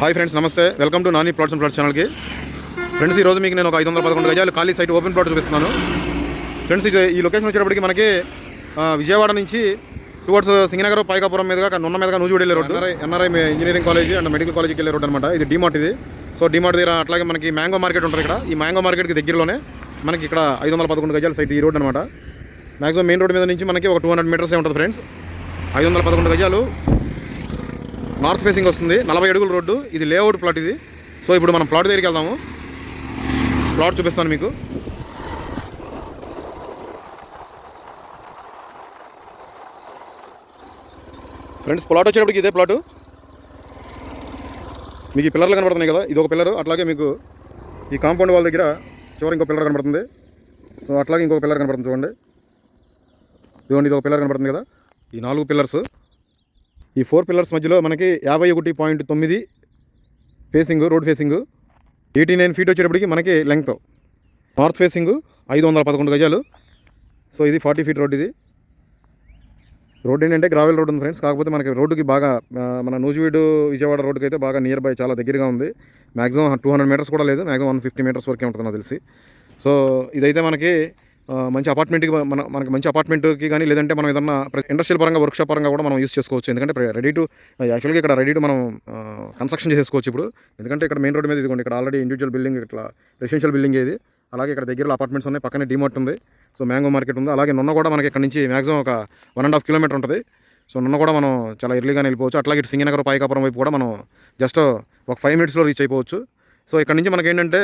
Hi friends నమస్తే. Welcome to Nani plots and plots ఛానల్కి. Friends ఈరోజు మీకు నేను ఒక ఐదు వందల పదకొండు గజాలు ఖాళీ సైట్ ఓపెన్ ప్లాట్ చూపిస్తున్నాను. ఫ్రెండ్స్ ఇది ఈ లొకేషన్ వచ్చేటప్పటికి మనకి విజయవాడ నుంచి టువర్డ్స్ సింగనగర్ పైకాపురం మీదుగా నున్న మీదుగా నూజివీడు వెళ్ళే road NRI engineering college and medical కాలేజ్కి వెళ్ళే రోడ్ అనమాట ఇది డిమార్ట్ ఇది. సో డిమార్ట్ దగ్గర అట్లాగే మనకి మ్యాంగో మార్కెట్ ఉంటుంది ఇక్కడ. ఈ మ్యాంగో మార్కెట్కి దగ్గరలోనే మనకి ఇక్కడ ఐదు వందల పదకొండు గజాల సైట్ ఈ రోడ్ అనమాట మ్యాక్సిమం మెయిన్ రోడ్ మీద నుంచి మనకి ఒక టూ హండ్రెడ్ మీటర్స్ ఉంటుంది ఫ్రెండ్స్. ఐదు వందల పదకొండు గజాలు నార్త్ ఫేసింగ్ వస్తుంది. నలభై అడుగుల రోడ్డు. ఇది లేఅవుట్ ప్లాట్ ఇది. సో ఇప్పుడు మనం ప్లాట్ దగ్గరికి వెళ్దాము. ప్లాట్ చూపిస్తాను మీకు. ఫ్రెండ్స్ ప్లాట్ వచ్చేటప్పటికి ఇదే ప్లాటు. మీకు ఈ పిల్లర్లు కనబడుతున్నాయి కదా? ఇది ఒక పిల్లర్. అట్లాగే మీకు ఈ కాంపౌండ్ వాళ్ళ దగ్గర చివరి ఇంకో పిల్లర్ కనబడుతుంది. సో అట్లాగే ఇంకో పిల్లర్ కనబడుతుంది చూడండి. ఇదిగోండి ఇది ఒక పిల్లర్ కనబడుతుంది కదా? ఈ నాలుగు పిల్లర్స్. ఈ ఫోర్ పిల్లర్స్ మధ్యలో మనకి యాభై ఒకటి పాయింట్ తొమ్మిది facing road facing eighty nine feet వచ్చేటప్పటికి మనకి లెంగ్త్ నార్త్ ఫేసింగ్ ఐదు వందల పదకొండు గజాలు. సో ఇది ఫార్టీ ఫీట్ రోడ్ ఇది. రోడ్ ఏంటంటే గ్రావెల్ రోడ్ ఉంది ఫ్రెండ్స్ కాకపోతే మనకి రోడ్డుకి బాగా మన నూజివీడు విజయవాడ రోడ్డుకి అయితే బాగా నియర్ బై చాలా దగ్గరగా ఉంది. మ్యాక్సిమం టూ హండ్రెడ్ మీటర్స్ కూడా లేదు. మ్యాక్సిమం వన్ ఫిఫ్టీ మీటర్స్ వరకే ఉంటుంది నాకు తెలిసి. సో ఇదైతే మనకి మంచి అపార్ట్మెంట్కి మన మనకి మంచి అపార్ట్మెంట్కి కానీ లేదంటే మనం ఏదన్నా ఇండస్ట్రియల్ పరంగా వర్క్షాప్ పరంగా కూడా మనం యూస్ చేసుకోవచ్చు. ఎందుకంటే రెడీ టు యాక్చువల్గా ఇక్కడ రెడీ టు మనం కన్స్ట్రక్షన్ చేసుకోవచ్చు ఇప్పుడు. ఎందుకంటే ఇక్కడ మెయిన్ రోడ్ మీద ఇదిగోండి ఇక్కడ ఆల్రెడీ ఇండివిజువల్ బిల్డింగ్ ఇట్లా రెసిడెన్షియల్ బిల్డింగ్ ఇది. అలాగే ఇక్కడ దగ్గరలో అపార్ట్మెంట్స్ ఉన్నాయి పక్కనే డిమార్ట్ ఉంది. సో మ్యాంగో మార్కెట్ ఉంది. అలాగే నున్న కూడా మనకి ఇక్కడ నుంచి మ్యాక్సిమం ఒక వన్ అండ్ హాఫ్ కిలోమీటర్ ఉంటుంది. సో నిన్న కూడా మనం చాలా ఎర్లీగానే వెళ్ళిపోవచ్చు. అట్లాగే ఇటు సింగనగర్ పాయకాపురం వైపు కూడా మనం జస్ట్ ఒక ఫైవ్ మినిట్స్లో రీచ్ అయిపోవచ్చు. సో ఇక్కడ నుంచి మనకి ఏంటంటే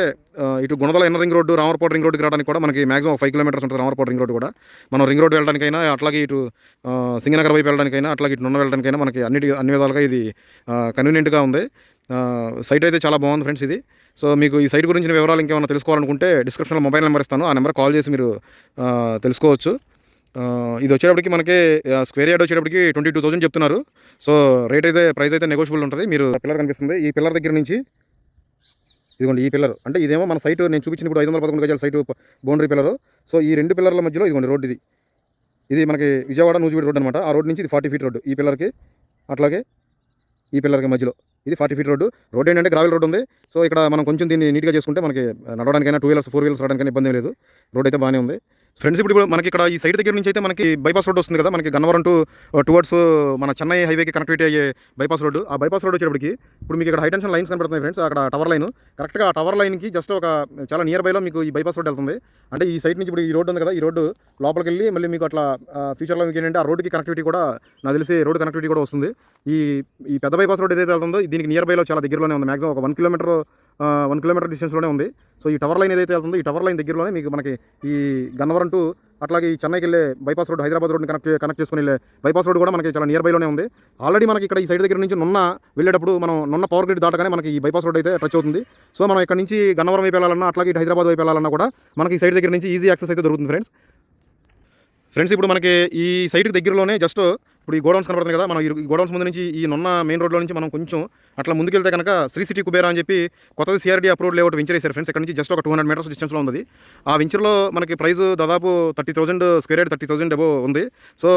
ఇటు గుణదల ఎన్న రింగ్ రోడ్డు రామర్పాడు రింగ్ రోడ్డుకి రావడానికి కూడా మనకి మాక్సిమం ఫైవ్ కిలోమీటర్స్ ఉంటుంది రామర్పాడు రింగ్ రోడ్డు కూడా. మనం రింగ్ రోడ్ వెళ్ళడానికైనా అట్లాగే ఇటు సింగనగర్ వైపు వెళ్ళడానికైనా అట్లాగే ఇటు నున్న వెళ్ళడానికైనా మనకి అన్నిటి అన్ని విధాలుగా ఇది కన్వీనియంట్గా ఉంది. సైట్ అయితే చాలా బాగుంది ఫ్రెండ్స్ ఇది. సో మీకు ఈ సైట్ గురించి వివరాలు ఇంకేమైనా తెలుసుకోవాలనుకుంటే డిస్క్రిప్షన్లో మొబైల్ నెంబర్ ఇస్తాను. ఆ నెంబర్ కాల్ చేసి మీరు తెలుసుకోవచ్చు. ఇది వచ్చేటప్పటికి మనకి స్క్వేర్ యార్డ్ వచ్చేటప్పటికి ట్వంటీ టూ థౌసండ్ చెప్తున్నారు. సో రేట్ అయితే ప్రైస్ అయితే నెగోషియబుల్ ఉంటుంది. మీరు పిల్లర్ కనిపిస్తుంది. ఈ పిల్లర్ దగ్గర నుంచి ఇదిగోండి ఈ పిల్లర్. అంటే ఇదేమో మన సైట్ నేను చూపించిన ఇప్పుడు ఐదు వందల పదకొండు గజాల సైట్ బౌండరీ పిల్లర్. సో ఈ రెండు పిల్లర్ల మధ్యలో ఇదిగోండి రోడ్ ఇది. ఇది మనకి విజయవాడ నూజివీడు రోడ్ అనమాట ఆ రోడ్ నుంచి ఇది ఫార్టీ ఫీట్ రోడ్. ఈ పిల్లర్కి అట్లాగే ఈ పిల్లర్కి మధ్యలో ఇది ఫార్టీ ఫీట్ రోడ్డు రోడ్ ఏంటంటే గ్రావెల్ రోడ్ ఉంది. సో ఇక్కడ మనం కొంచెం దీన్ని నీట్గా చేసుకుంటే మనకి నడవడానికైనా టూ వీలర్స్ ఫోర్ వీలర్స్ రావడానికైనా ఇబ్బంది లేదు. రోడ్ అయితే బాగానే ఉంది. ఫ్రెండ్స్ ఇప్పుడు మనకి ఇక్కడ ఈ సైడ్ దగ్గర నుంచి అయితే మనకి బైపాస్ రోడ్ వస్తుంది కదా మనకి Gannavaram to towards uh, uh, మన చెన్నై హైవేకి కనెక్టివిటీ అయ్యే బైపాస్ రోడ్ ఆ బైపాస్ రోడ్ వచ్చేటప్పటికి ఇప్పుడు మీకు ఇక్కడ హై టెన్షన్ లైన్స్ కనబడుతున్నాయి ఫ్రెండ్స్ అక్కడ టవర్ లైన్ కరెక్ట్గా ఆ టవర్ లైన్కి జస్ట్ ఒక uh, చాలా నియర్ బైలో మీకు ఈ బైపాస్ రోడ్ వెళ్తుంది. అంటే ఈ సైడ్ నుంచి ఇప్పుడు ఈ రోడ్ ఉంది కదా ఈ రోడ్డు లోపలికి వెళ్ళి మళ్ళీ మీకు అట్లా ఫ్యూచర్లో మీకు ఏంటంటే ఆ రోడ్డుకి కనెక్టివిటీ కూడా నాకు తెలిసి రోడ్ కనెక్టివిటీ కూడా వస్తుంది. ఈ ఈ పెద్ద బైపాస్ రోడ్ ఏదైతే వెళ్తుందో దీనికి నియర్ బైలో చాలా దగ్గరలోనే ఉంది. మ్యాక్సిమం ఒక వన్ కిలోమీటర్ వన్ కిలోమీటర్ డిస్టెన్స్లోనే ఉంది. సో ఈ టవర్ లైన్ ఏదైతే వెళ్తుందో ఈ టవర్ లైన్ దగ్గరలోనే మీకు మనకి ఈ గన్నవరం టు అట్లాగే ఈ చెన్నైకి వెళ్ళే బైపాస్ రోడ్ హైదరాబాద్ రోడ్ని కనెక్ట్ కనెక్ట్ చేసుకుని వెళ్ళే బైపాస్ రోడ్ కూడా మనకి చాలా నియర్ బైలోనే ఉంది. ఆల్రెడీ మనకి ఇక్కడ ఈ సైడ్ దగ్గర నుంచి నున్న వెళ్ళేటప్పుడు మనం నున్న పవర్ గ్రిడ్ దాటగానే మనకి ఈ బైపాస్ రోడ్ అయితే టచ్ అవుతుంది. సో మనం ఇక్కడ నుంచి గన్నవరం వైపు వెళ్ళాలన్నా అట్లాగే హైదరాబాద్ వైపు వెళ్ళాలన్నా కూడా మనకి ఈ సైడ్ దగ్గర నుంచి ఈజీ యాక్సెస్ అయితే దొరుకుతుంది ఫ్రెండ్స్ ఫ్రెండ్స్ ఇప్పుడు మనకి ఈ సైట్కి దగ్గరలోనే జస్ట్ ఇప్పుడు ఈ గోడౌన్స్ కనబడుతుంది కదా మనం ఈ గోడౌన్స్ ముందు నుంచి ఈ నున్న మెయిన్ రోడ్లో నుంచి మనం కొంచెం అట్లా ముందుకెళ్తే కనుక శ్రీ సిటీ కుబేరా అని చెప్పి కొత్తది సిఆర్డీ అప్రూవ్డ్ లేఅవుట్ వెంచర్ వేశారు ఫ్రెండ్స్ ఇక్కడ నుంచి జస్ట్ ఒక టూ హండ్రెడ్ మీటర్స్ డిస్టెన్స్లో ఉంది ఆ వెంచర్లో మనకి ప్రైస్ దాదాపు thirty thousand square yard thirty thousand అబో ఉంది. సో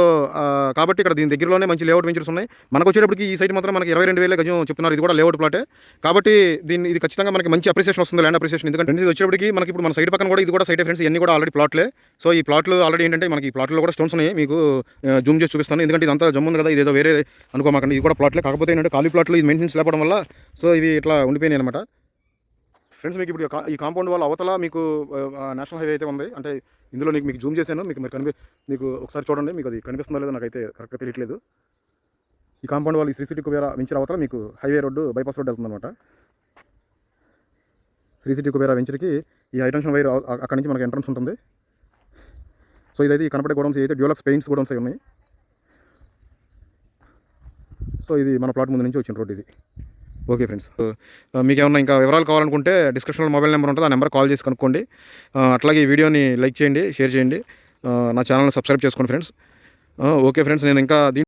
కాబట్టి ఇక్కడ దీని దగ్గరలోనే మంచి లేఅవుట్ వెంచర్స్ ఉన్నాయి. మనకు వచ్చేటప్పటికి ఈ సైట్ మాత్రం మనకి ఇరవై రెండు వేల గజం చెప్తున్నారు. ఇది కూడా లేఅవుట్ ప్లాటే కాబట్టి దీన్ని ఇది ఖచ్చితంగా మనకి మంచి అప్రిసియేషన్ వస్తుంది ల్యాండ్ అప్రిసియేషన్ ఎందుకంటే ఇది వచ్చేటప్పటికి మనకి ఇప్పుడు మన సైడ్ పక్కన కూడా ఇది కూడా సైట్ ఫ్రెండ్స్ ఇవన్నీ కూడా ఆల్రెడీ ప్లాట్లే సో ఈ ప్లాట్లు ఆల్రెడీ ఏంటంటే మనకి ఈ ప్లాట్లో కూడా స్టోన్స్ ఉన్నాయి. మీకు జూమ్ చేసి చూపిస్తాను. ఎందుకంటే ఇదంతా జమ్ముంది కదా ఇదేదో వేరే అనుకోమాకండి. ఇది కూడా ప్లాట్లే కాకపోతే ఏంటంటే ఖాళీ ప్లాట్లు ఇది మెయింటెనెన్స్ లేకపోవడం వల్ల సో ఇవి ఇట్లా ఉండిపోయినాయి అనమాట ఫ్రెండ్స్ మీకు ఇప్పుడు ఈ కాంపౌండ్ వాళ్ళ అవతల మీకు నేషనల్ హైవే అయితే ఉంది. అంటే ఇందులో నీకు మీకు జూమ్ చేశాను. మీకు మీరు కనిపి మీకు ఒకసారి చూడండి. మీకు అది కనిపిస్తుందో లేదో నాకైతే కరెక్ట్గా తెలియట్లేదు. ఈ కాంపౌండ్ వాళ్ళు ఈ శ్రీ సిటీ కుబేరా వెంచర్ అవతల మీకు హైవే రోడ్డు బైపాస్ రోడ్ వెళ్తుంది అనమాట శ్రీ సిటీ కుబేరా వెంచర్కి ఈ హైటెన్షన్ వైర్ అక్కడి నుంచి మనకి ఎంట్రన్స్ ఉంటుంది. సో ఇదైతే ఈ కనపడే గోడౌన్స్ అయితే డ్యూలక్స్ పెయింట్స్ గోడౌన్స్ అయి ఉన్నాయి. సో ఇది మన ప్లాట్ ముందు నుంచి వచ్చిన రోడ్ ఇది. ఓకే ఫ్రెండ్స్ మీకు ఏమన్నా ఇంకా వివరాలు కావాలనుకుంటే డిస్క్రిప్షన్లో మొబైల్ నెంబర్ ఉంటుంది ఆ నెంబర్ కాల్ చేసి కనుక్కోండి. Uh, అట్లాగే ఈ వీడియోని లైక్ చేయండి షేర్ చేయండి. Uh, నా ఛానల్ని సబ్స్క్రైబ్ చేసుకోండి ఫ్రెండ్స్ ఓకే ఫ్రెండ్స్ నేను ఇంకా